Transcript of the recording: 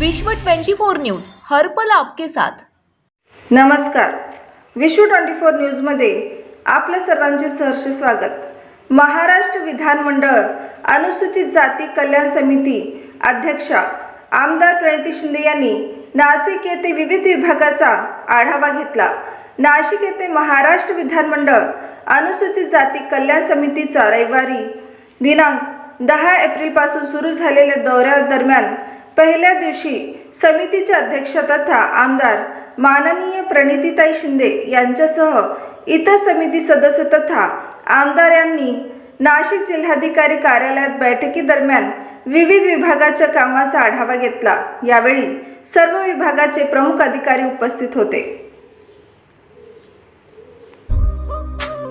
विश्व 24 न्यूज हर्पल आपके साथ. नमस्कार. विश्व ट्वेंटी फोर न्यूजमध्ये आपल्या सर्वांचे सहर्ष स्वागत. महाराष्ट्र विधानमंडळ अनुसूचित जाती कल्याण समिती अध्यक्षा आमदार प्रणिती शिंदे यांनी नाशिक येथे विविध विभागाचा आढावा घेतला. नाशिक येथे महाराष्ट्र विधानमंडळ अनुसूचित जाती कल्याण समितीचा रविवारी दिनांक दहा एप्रिलपासून सुरू झालेल्या दौऱ्यादरम्यान पहिल्या दिवशी समितीचे अध्यक्ष तथा आमदार माननीय प्रणितीताई शिंदे यांच्यासह इतर समिती सदस्य तथा आमदार यांनी नाशिक जिल्हाधिकारी कार्यालयात बैठकीदरम्यान विविध विभागाच्या कामाचा आढावा घेतला. यावेळी सर्व विभागाचे प्रमुख अधिकारी उपस्थित होते.